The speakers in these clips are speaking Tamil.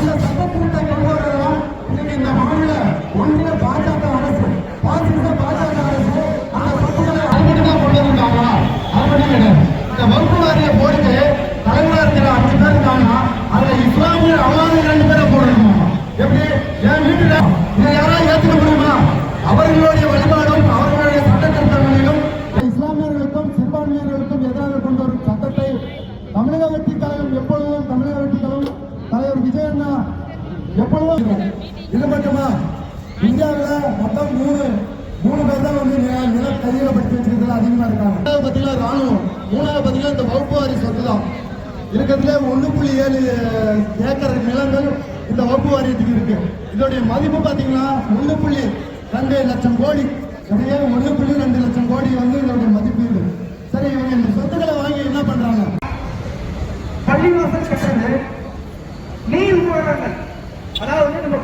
அந்த சட்டத்திருத்த கொள்கைகளெல்லாம் இன்னைக்கு இந்த மாநில ஒன்றிய பாஜக அரசு பாசிச பாஜக அரசு அந்த சட்டங்களை அடிக்கடி தான் கொண்டு வந்தாங்களா அப்படி கிடையாது இந்த வகுப்பு வாரிய தலைவராக இருக்கிற அஞ்சு பேர் இருக்காங்கன்னா அதுல இஸ்லாமியர் ரெண்டு பேரை போடணுமா எப்படி என் வீட்டுல இதை யாராவது ஏத்துக்க முடியுமா எப்பொழுதும் இது மட்டுமா? இந்தியாவில் மொத்தம் மூணு மூணு பேர் தான் வந்து நில நில கையகப்படுத்தி வச்சிருக்கிறதுல அதிகமா இருக்காங்க. ரெண்டாவது பார்த்தீங்கன்னா ராணுவம். மூணாவது பார்த்தீங்கன்னா இந்த வகுப்பு வாரி சொத்து தான் இருக்கிறதுல ஒன்று புள்ளி ஏழு ஏக்கர் நிலங்கள் இந்த வகுப்பு வாரியத்துக்கு இருக்கு. இதோடைய மதிப்பு பார்த்தீங்கன்னா ஒன்று புள்ளி ரெண்டு லட்சம் கோடி. அப்படியே ஒன்று புள்ளி ரெண்டு லட்சம் கோடி வந்து இதோடைய மதிப்பு இருக்கு.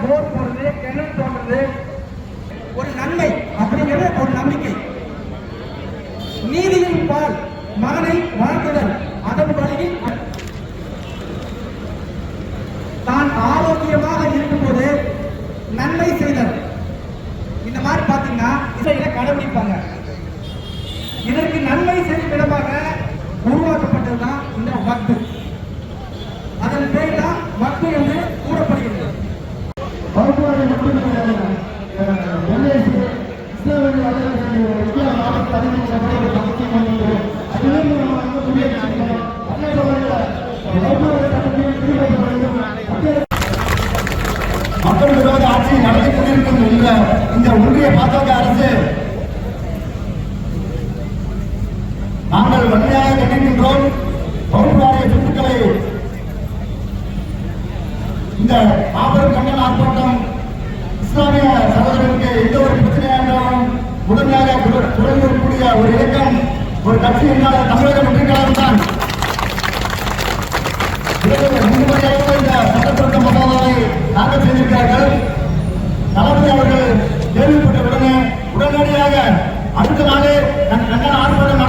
போர் போடுறது கிணறு தோன்றது ஒரு நன்மை அப்படிங்கிறது ஒரு நம்பிக்கை. நீதியின் பால் மகனை வாழ்த்துதல். அதன் வழியில் தான் ஆரோக்கியமாக இருக்கும்போது நன்மை செய்தல். இந்த மாதிரி பார்த்தீங்கன்னா இசையில கடைபிடிப்பாங்க. இதற்கு நன்மை செய்யும் விதமாக உருவாக்கப்பட்டதுதான் இந்த வக்து கொண்டிருக்கும் இந்த இந்த ஒன்றிய பாஜக அரசு நாங்கள் வன்மையாக கண்டிக்கின்றோம் வகுப்பு சொத்துக்களை இந்த மாபெரும் கண்டன ஆர்ப்பாட்டம் இஸ்லாமிய சகோதரருக்கு எந்த ஒரு பிரச்சனையாக இருந்தாலும் உடனடியாக குரல் குரல் ஒரு இயக்கம் ஒரு கட்சி என்றால் தமிழக வெற்றி தான். முன்முறையாக இந்த சட்டத்திருத்த மசோதாவை தாக்கல் செய்திருக்கிறார்கள். தளபதி அவர்கள் கேள்விப்பட்ட உடனே உடனடியாக அடுத்த நாளே கண்டன ஆர்ப்பாட்டம்